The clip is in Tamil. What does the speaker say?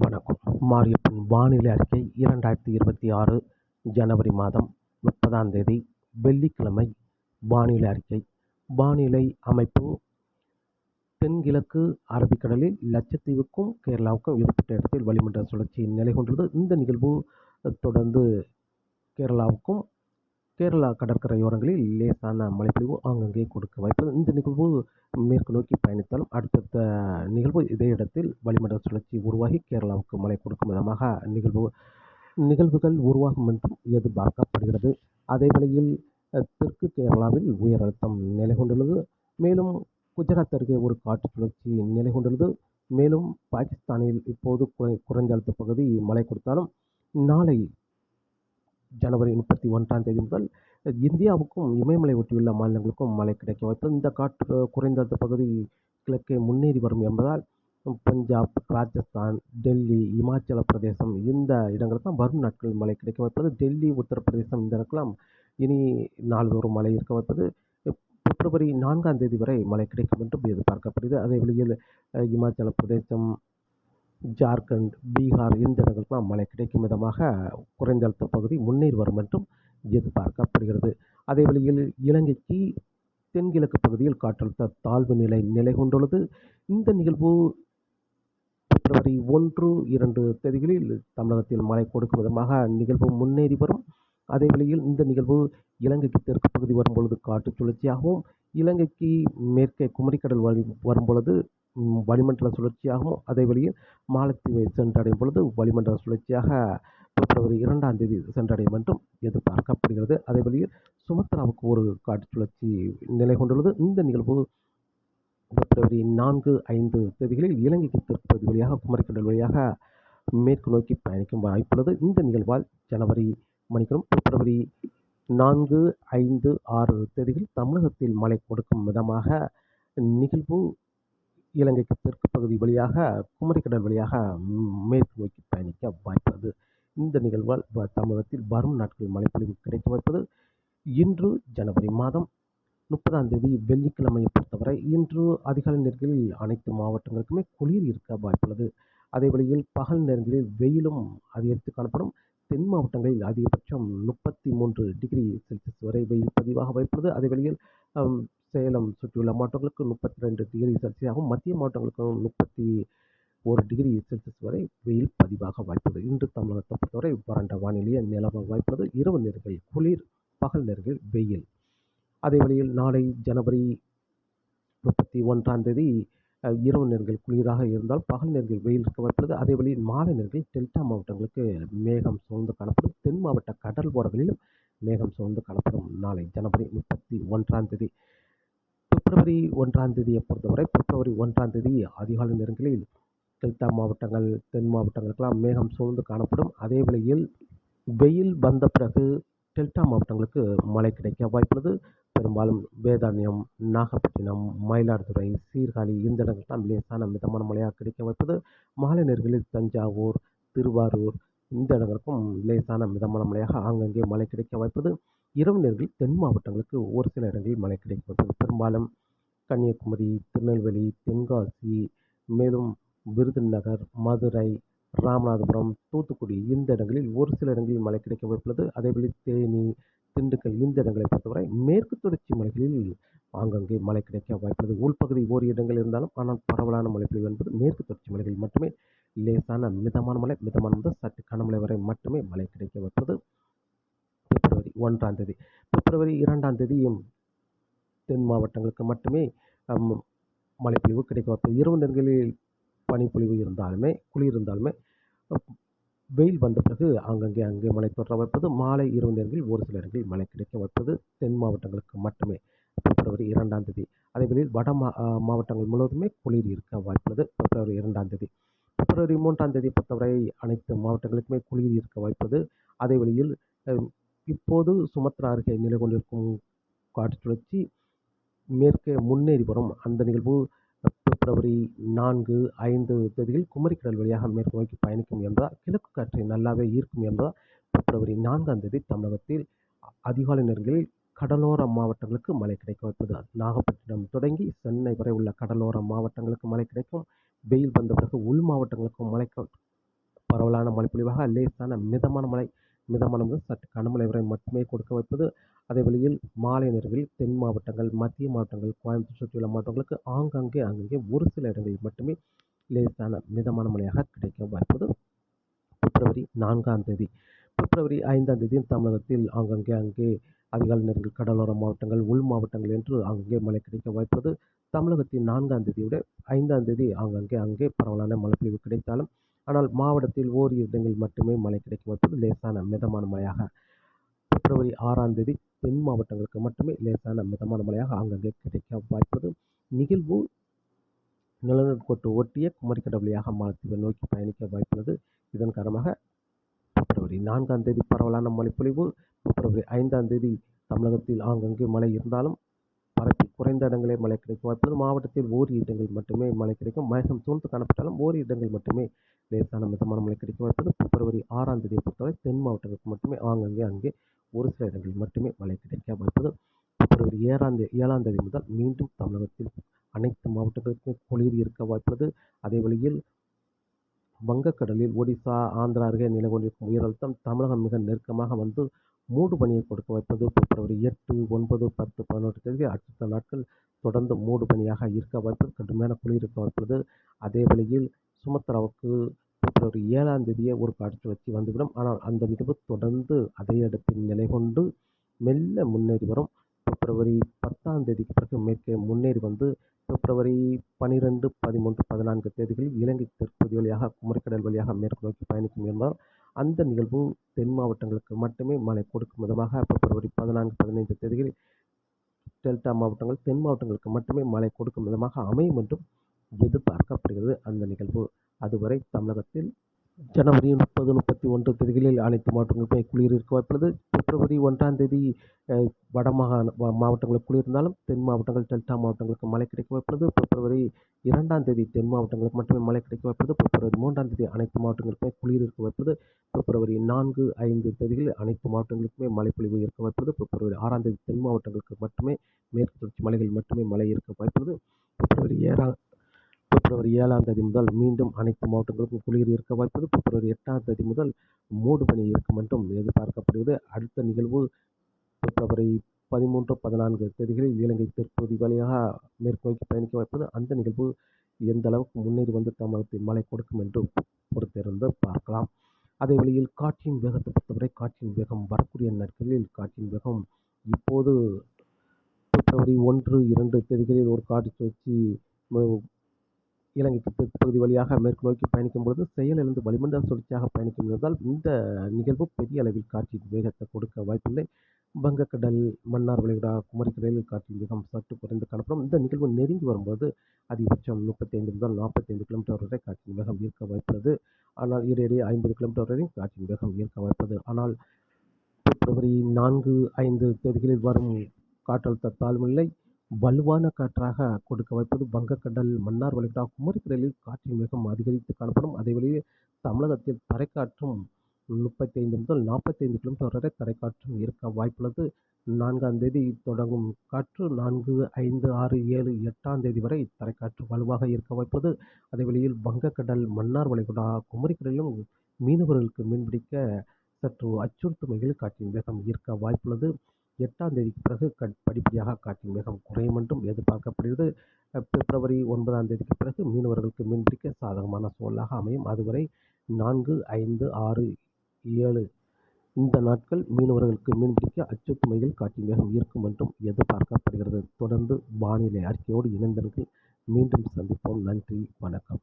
வணக்கம். மாரியப்பன் வானிலை அறிக்கை இரண்டாயிரத்தி இருபத்தி ஆறு ஜனவரி மாதம் முப்பதாம் தேதி வெள்ளிக்கிழமை வானிலை அறிக்கை. வானிலை அமைப்பு தென்கிழக்கு அரபிக்கடலில் லட்சத்தீவுக்கும் கேரளாவுக்கும் ஏற்பட்ட இடத்தில் வளிமண்டல சுழற்சி நிலை கொண்டுள்ளது இந்த நிகழ்வு தொடர்ந்து கேரளாவுக்கும் கேரளா கடற்கரையோரங்களில் லேசான மழைப்பொழிவு ஆங்கங்கே கொடுக்க வாய்ப்பு இந்த நிகழ்வு மேற்கு நோக்கி பயணித்தாலும் அடுத்தடுத்த நிகழ்வு இதே இடத்தில் வளிமண்டல சுழற்சி உருவாகி கேரளாவுக்கு மழை கொடுக்கும் விதமாக நிகழ்வு நிகழ்வுகள் உருவாகும் என்றும் எதிர்பார்க்கப்படுகிறது. அதே வேளையில் தெற்கு கேரளாவில் உயர் அழுத்தம் நிலை கொண்டுள்ளது மேலும் குஜராத் அருகே ஒரு காற்று சுழற்சி நிலை கொண்டுள்ளது மேலும் பாகிஸ்தானில் இப்போது குறை குறைந்த அழுத்த பகுதி மழை கொடுத்தாலும் நாளை ஜனவரி முப்பத்தி ஒன்றாம் தேதி முதல் இந்தியாவுக்கும் இமயமலை ஒட்டியுள்ள மாநிலங்களுக்கும் மழை கிடைக்கும். வாய்ப்பு இந்த காற்று குறைந்த பகுதி கிழக்கே முன்னேறி வரும் என்பதால் பஞ்சாப் ராஜஸ்தான் டெல்லி இமாச்சல பிரதேசம் இந்த இடங்களுக்கெல்லாம் வரும் நாட்களில் மழை கிடைக்க வைப்பது டெல்லி உத்தரப்பிரதேசம் இந்த இடங்களுக்கெல்லாம் இனி நாள்தோறும் மழை இருக்க வைப்பது பிப்ரவரி நான்காம் தேதி வரை மழை கிடைக்கும் என்றும் எதிர்பார்க்கப்படுகிறது. அதே வழியில் இமாச்சல பிரதேசம் ஜார்க்கண்ட் பீகார் இந்த இடங்களுக்கெல்லாம் மழை கிடைக்கும் விதமாக குறைந்த அழுத்த பகுதி முன்னேறி வரும் என்றும் எதிர்பார்க்கப்படுகிறது. அதே வழியில் இலங்கைக்கு தென்கிழக்கு பகுதியில் காற்றழுத்த தாழ்வு நிலை நிலை கொண்டுள்ளது. இந்த நிகழ்வு பிப்ரவரி ஒன்று இரண்டு தேதிகளில் தமிழகத்தில் மழை கொடுக்கும் விதமாக நிகழ்வு முன்னேறி வரும். அதே வேளையில் இந்த நிகழ்வு இலங்கைக்கு தெற்கு பகுதி வரும்பொழுது காற்று சுழற்சியாகவும் இலங்கைக்கு மேற்கே குமரிக்கடல் வழி வரும்பொழுது வளிமண்டல சுழற்சியாகவும் அதே வழியில் மாலத்தீவை சென்றடையும் பொழுது வளிமண்டல சுழற்சியாக பிப்ரவரி இரண்டாம் தேதி சென்றடையும் என்றும் எதிர்பார்க்கப்படுகிறது. அதே வழியில் சுமத்ராவுக்கு ஒரு காற்று சுழற்சி நிலை கொண்டுள்ளது. இந்த நிகழ்வு பிப்ரவரி நான்கு ஐந்து தேதிகளில் இலங்கைக்கு திருப்பதி வழியாக குமரிக்கடல் வழியாக மேற்கு நோக்கி பயணிக்கும் வாய்ப்புள்ளது. இந்த நிகழ்வால் ஜனவரி மணிக்கணும் பிப்ரவரி நான்கு ஐந்து ஆறு தேதிகள் தமிழகத்தில் மழை கொடுக்கும் விதமாக நிகழ்வு இலங்கைக்கு தெற்கு பகுதி வழியாக குமரிக்கடல் வழியாக மேற்கு நோக்கி பயணிக்க வாய்ப்புள்ளது. இந்த நிகழ்வால் வ- தமிழகத்தில் வரும் நாட்களில் மழைப்பொழிவு கிடைக்க வாய்ப்பது இன்று ஜனவரி மாதம் முப்பதாம் தேதி வெள்ளிக்கிழமையை பொறுத்தவரை இன்று அதிகாலை நேரங்களில் அனைத்து மாவட்டங்களுக்குமே குளிர் இருக்க வாய்ப்புள்ளது. அதே வழியில் பகல் நேரங்களில் வெயிலும் அதிகரித்து காணப்படும். தென் மாவட்டங்களில் அதிகபட்சம் முப்பத்தி மூன்று டிகிரி செல்சியஸ் வரை வெயில் பதிவாக வாய்ப்புள்ளது. அதே வழியில் சேலம் சுற்றியுள்ள மாவட்டங்களுக்கு முப்பத்தி ரெண்டு டிகிரி செல்சியஸாகவும் மத்திய மாவட்டங்களுக்கு முப்பத்தி ஒரு டிகிரி செல்சியஸ் வரை வெயில் பதிவாக வாய்ப்புள்ளது. இன்று தமிழகத்தை பொறுத்தவரை வறண்ட வானிலையை நிலவ வாய்ப்புள்ளது. இரவு நேரங்கள் குளிர் பகல் நேரங்கள் வெயில். அதே வழியில் நாளை ஜனவரி முப்பத்தி ஒன்றாம் தேதி இரவு நேரங்கள் குளிராக இருந்தால் பகல் நேரங்கள் வெயில் இருக்க வாய்ப்புள்ளது. அதே வழியில் மாலை நேரங்களில் டெல்டா மாவட்டங்களுக்கு மேகம் சூழ்ந்து காணப்படும். தென் மாவட்ட கடல் ஓரங்களிலும் மேகம் சூழ்ந்து காணப்படும். நாளை ஜனவரி முப்பத்தி ஒன்றாம் தேதி. பிப்ரவரி ஒன்றாம் தேதியை பொறுத்தவரை பிப்ரவரி ஒன்றாம் தேதி அதிகாலை நேரங்களில் டெல்டா மாவட்டங்கள் தென் மாவட்டங்களுக்கெல்லாம் மேகம் சூழ்ந்து காணப்படும். அதே வேளையில் வெயில் வந்த பிறகு டெல்டா மாவட்டங்களுக்கு மழை கிடைக்க வாய்ப்புள்ளது. பெரும்பாலும் வேதாரண்யம் நாகப்பட்டினம் மயிலாடுதுறை சீர்காழி இந்த இடங்கள்லாம் லேசான மிதமான மழையாக கிடைக்க வாய்ப்பது மாலை நேர்களில் தஞ்சாவூர் திருவாரூர் இந்த இடங்களுக்கும் லேசான மிதமான மழையாக ஆங்கங்கே மழை கிடைக்க வாய்ப்பது இரவு நேரங்களில் தென் மாவட்டங்களுக்கு ஒரு சில இடங்களில் மழை கிடைக்க வாய்ப்பது பெரும்பாலும் கன்னியாகுமரி திருநெல்வேலி தென்காசி மேலும் விருதுநகர் மதுரை ராமநாதபுரம் தூத்துக்குடி இந்த இடங்களில் ஒரு சில இடங்களில் மழை கிடைக்க வாய்ப்புள்ளது. அதேபோல தேனி திண்டுக்கல் இந்த இடங்களை பொறுத்தவரை மேற்கு தொடர்ச்சி மலைகளில் ஆங்கங்கே மழை கிடைக்க வாய்ப்புள்ளது. உள்பகுதி ஓரி இடங்கள் இருந்தாலும் ஆனால் பரவலான மழை பொழிவு என்பது மேற்கு தொடர்ச்சி மலைகளில் மட்டுமே லேசான மிதமான மழை மிதமான முதல் சற்று கனமழை வரை மட்டுமே மழை கிடைக்க வாய்ப்புள்ளது. பிப்ரவரி ஒன்றாம் தேதி பிப்ரவரி இரண்டாம் தேதியும் தென் மாவட்டங்களுக்கு மட்டுமே மழைப்பொழிவு கிடைக்க வாய்ப்பு இரவு நேரங்களில் பனிப்பொழிவு இருந்தாலுமே குளிர் இருந்தாலுமே வெயில் வந்த பிறகு அங்கங்கே அங்கே மழை தொடர வைப்பது மாலை இரவு நேரங்களில் ஒரு சில இடங்களில் மழை கிடைக்க வைப்பது தென் மாவட்டங்களுக்கு மட்டுமே. பிப்ரவரி இரண்டாம் தேதி. அதேவேளையில் வட மா மாவட்டங்கள் முழுவதுமே குளிர் இருக்க வாய்ப்புள்ளது பிப்ரவரி இரண்டாம் தேதி. பிப்ரவரி மூன்றாம் தேதி பொறுத்தவரை அனைத்து மாவட்டங்களுக்குமே குளிர் இருக்க வாய்ப்பது அதே வழியில் இப்போது சுமத்ரா அருகே நிலை கொண்டிருக்கும் காற்று சுழற்சி மேற்கே முன்னேறி வரும். அந்த நிகழ்வு பிப்ரவரி நான்கு ஐந்து தேதியில் குமரிக்கடல் வழியாக மேற்கு நோக்கி பயணிக்கும் என்பதால் கிழக்கு காற்றை நல்லாவே ஈர்க்கும் என்பதால் பிப்ரவரி நான்காம் தேதி தமிழகத்தில் அதிகாலை நேரங்களில் கடலோர மாவட்டங்களுக்கு மழை கிடைக்க வைப்பது நாகப்பட்டினம் தொடங்கி சென்னை வரை உள்ள கடலோர மாவட்டங்களுக்கு மழை கிடைக்கும். வெயில் வந்த பிறகு உள் மாவட்டங்களுக்கும் மழை க- பரவலான மழைப்பொழிவாக லேசான மிதமான மழை மிதமான முதல் சற்று கனமழை வரை மட்டுமே கொடுக்க வைப்பது. அதே வழியில் மாலை நேரங்களில் தென் மாவட்டங்கள் மத்திய மாவட்டங்கள் கோயம்புத்தூர் சுற்றியுள்ள மாவட்டங்களுக்கு ஆங்காங்கே அங்கங்கே ஒரு சில இடங்களில் மட்டுமே லேசான மிதமான மழையாக கிடைக்க வாய்ப்பது பிப்ரவரி நான்காம் தேதி பிப்ரவரி ஐந்தாம் தேதி தமிழகத்தில் ஆங்கங்கே அங்கே அதிகாலை நேரங்கள் கடலோர மாவட்டங்கள் உள் மாவட்டங்கள் என்று அங்கங்கே மழை கிடைக்க வாய்ப்பது தமிழகத்தின் நான்காம் தேதியை விட ஐந்தாம் தேதி ஆங்கங்கே அங்கே பரவலான மழைப்பொழிவு கிடைத்தாலும் ஆனால் மாவட்டத்தில் ஓரிரு இடங்களில் மட்டுமே மழை கிடைக்க வாய்ப்பது லேசான மிதமான மழையாக பிப்ரவரி ஆறாம் தேதி தென் மாவட்டங்களுக்கு மட்டுமே லேசான மிதமான மழையாக ஆங்கங்கே கிடைக்க வாய்ப்பது நிகழ்வு நிலநடுக்கோட்டு ஒட்டிய குமரிக்கடல் வழியாக மாலத்தீவை நோக்கி பயணிக்க வாய்ப்புள்ளது. இதன் காரணமாக பிப்ரவரி நான்காம் தேதி பரவலான மழைப்பொழிவு பிப்ரவரி ஐந்தாம் தேதி தமிழகத்தில் ஆங்கங்கே மழை இருந்தாலும் பரப்பில் குறைந்த இடங்களே மழை கிடைக்கும் வாய்ப்புள்ளது. மாவட்டத்தில் ஓரிரு இடங்களில் மட்டுமே மழை கிடைக்கும். மேகம் சூழ்ந்து காணப்பட்டாலும் ஓரிரு இடங்கள் மட்டுமே லேசான மிதமான மழை கிடைக்க வாய்ப்புள்ளது பிப்ரவரி ஆறாம் தேதியை பொறுத்தவரை தென் மாவட்டங்களுக்கு மட்டுமே ஆங்கங்கே அங்கே ஒரு சில இடங்களில் மட்டுமே மழை கிடைக்க வாய்ப்பது. பிப்ரவரி ஏழாம் தேதி ஏழாம் தேதி முதல் மீண்டும் தமிழகத்தில் அனைத்து மாவட்டங்களுக்குமே குளிர் இருக்க வாய்ப்புள்ளது அதே வழியில் வங்கக்கடலில் ஒடிசா ஆந்திரா அருகே நிலை கொண்டிருக்கும் உயர் அழுத்தம் தமிழகம் மிக நெருக்கமாக வந்து மூடு பனியை கொடுக்க வைப்பது பிப்ரவரி எட்டு ஒன்பது பத்து பதினொன்று தேதி அடுத்த நாட்கள் தொடர்ந்து மூடு பனியாக இருக்க வாய்ப்பது கடுமையான குளிர் இருக்க வாய்ப்புள்ளது அதே வழியில் சுமத்ராவுக்கு பிப்ரவரி ஏழாம் தேதியே ஒரு காற்று வச்சு வந்துவிடும். ஆனால் அந்த நிகழ்வு தொடர்ந்து அதே இடத்தில் நிலை கொண்டு மெல்ல முன்னேறி வரும். பிப்ரவரி பத்தாம் தேதிக்கு பிறகு மேற்கே முன்னேறி வந்து பிப்ரவரி பனிரெண்டு பதிமூன்று பதினான்கு தேதிகளில் இலங்கை தெற்பகுதி வழியாக குமரிக்கடல் வழியாக மேற்கு நோக்கி பயணிக்கும் என்பதால் அந்த நிகழ்வு தென் மாவட்டங்களுக்கு மட்டுமே மழை கொடுக்கும் விதமாக பிப்ரவரி பதினான்கு பதினைந்து தேதிகளில் டெல்டா மாவட்டங்கள் தென் மாவட்டங்களுக்கு மட்டுமே மழை கொடுக்கும் விதமாக அமையும் என்றும் எதிர்பார்க்கப்படுகிறது. அந்த நிகழ்வு அதுவரை தமிழகத்தில் ஜனவரி முப்பது முப்பத்தி ஒன்று தேதிகளில் அனைத்து மாவட்டங்களுக்குமே குளிர் இருக்க வாய்ப்புள்ளது. பிப்ரவரி ஒன்றாம் தேதி வட மாகாண மாவட்டங்களுக்கு குளிர் இருந்தாலும் தென் மாவட்டங்கள் டெல்டா மாவட்டங்களுக்கு மழை கிடைக்க வாய்ப்புள்ளது. பிப்ரவரி இரண்டாம் தேதி தென் மாவட்டங்களுக்கு மட்டுமே மழை கிடைக்க வாய்ப்புள்ளது. பிப்ரவரி மூன்றாம் தேதி அனைத்து மாவட்டங்களுக்குமே குளிர் இருக்க வாய்ப்புள்ளது. பிப்ரவரி நான்கு ஐந்து தேதிகளில் அனைத்து மாவட்டங்களுக்குமே மழைப்பொழிவு இருக்க வாய்ப்புள்ளது. பிப்ரவரி ஆறாம் தேதி தென் மாவட்டங்களுக்கு மட்டுமே மேற்கு தொடர்ச்சி மலைகள் மட்டுமே மழை இருக்க வாய்ப்புள்ளது. பிப்ரவரி ஏழாம் பிப்ரவரி ஏழாம் தேதி முதல் மீண்டும் அனைத்து மாவட்டங்களுக்கும் குளிர் இருக்க வாய்ப்பது பிப்ரவரி எட்டாம் தேதி முதல் மூடு பனி இருக்கும் என்றும் எதிர்பார்க்கப்படுகிறது. அடுத்த நிகழ்வு பிப்ரவரி பதிமூன்று பதினான்கு தேதிகளில் இலங்கை தெற்பகுதி வழியாக மேற்கு நோக்கி பயணிக்க வாய்ப்பது அந்த நிகழ்வு எந்த அளவுக்கு முன்னேறி வந்து தமிழகத்தை மழை கொடுக்கும் என்று பொறுத்திருந்து பார்க்கலாம். அதே வழியில் காற்றின் வேகத்தை பொறுத்தவரை காற்றின் வேகம் வரக்கூடிய நாட்களில் காற்றின் வேகம் இப்போது பிப்ரவரி ஒன்று இரண்டு தேதிகளில் ஒரு காற்று சுழற்சி இலங்கைக்கு தெற்கு பகுதி வழியாக மேற்கு நோக்கி பயணிக்கும் பொழுது செயலிழந்து வளிமண்டல சுழற்சியாக பயணிக்கும் என்பதால் இந்த நிகழ்வு பெரிய அளவில் காற்றின் வேகத்தை கொடுக்க வாய்ப்பில்லை. வங்கக்கடல் மன்னார் வளைகுடா குமரிக்கடலில் காற்றின் வேகம் சற்று குறைந்து காணப்படும் இந்த நிகழ்வு நெருங்கி வரும்போது அதிகபட்சம் முப்பத்தைந்து முதல் நாற்பத்தைந்து கிலோமீட்டர் வரை காற்றின் வேகம் ஈர்க்க வாய்ப்புள்ளது ஆனால் இடையிடையே ஐம்பது கிலோமீட்டர் வரை காற்றின் வேகம் ஈர்க்க வாய்ப்பது. ஆனால் பிப்ரவரி நான்கு ஐந்து தேதிகளில் வரும் காற்றழுத்த தாழ்வுநிலை வலுவான காற்றாக கொடுக்க வைப்பது வங்கக்கடல் மன்னார் வளைகுடா குமரிக்கடலில் காற்றின் வேகம் அதிகரித்து காணப்படும். அதே வழியில் தமிழகத்தில் தரைக்காற்றும் முப்பத்தைந்து முதல் நாற்பத்தைந்து கிலோமீட்டர் வரை தரைக்காற்றும் இருக்க வாய்ப்புள்ளது. நான்காம் தேதி தொடங்கும் காற்று நான்கு ஐந்து ஆறு ஏழு எட்டாம் தேதி வரை தரைக்காற்று வலுவாக இருக்க வாய்ப்பது அதே வழியில் வங்கக்கடல் மன்னார் வளைகுடா குமரிக்கடலிலும் மீனவர்களுக்கு மீன்பிடிக்க சற்று அச்சுறுத்தும் வகையில் காற்றின் வேகம் ஈர்க்க வாய்ப்புள்ளது. எட்டாம் தேதிக்கு பிறகு கட் படிப்படியாக காற்றின் வேகம் குறையும் என்றும் எதிர்பார்க்கப்படுகிறது. பிப்ரவரி ஒன்பதாம் தேதிக்கு பிறகு மீனவர்களுக்கு மீன்பிடிக்க சாதகமான சூழலாக அமையும். அதுவரை நான்கு ஐந்து ஆறு ஏழு இந்த நாட்கள் மீனவர்களுக்கு மீன்பிடிக்க அச்சுறுத்துமையில் காற்றின் வேகம் இருக்கும் என்றும் எதிர்பார்க்கப்படுகிறது. தொடர்ந்து வானிலை அறிக்கையோடு இணைந்தவர்கள் மீண்டும் சந்திப்போம். நன்றி வணக்கம்.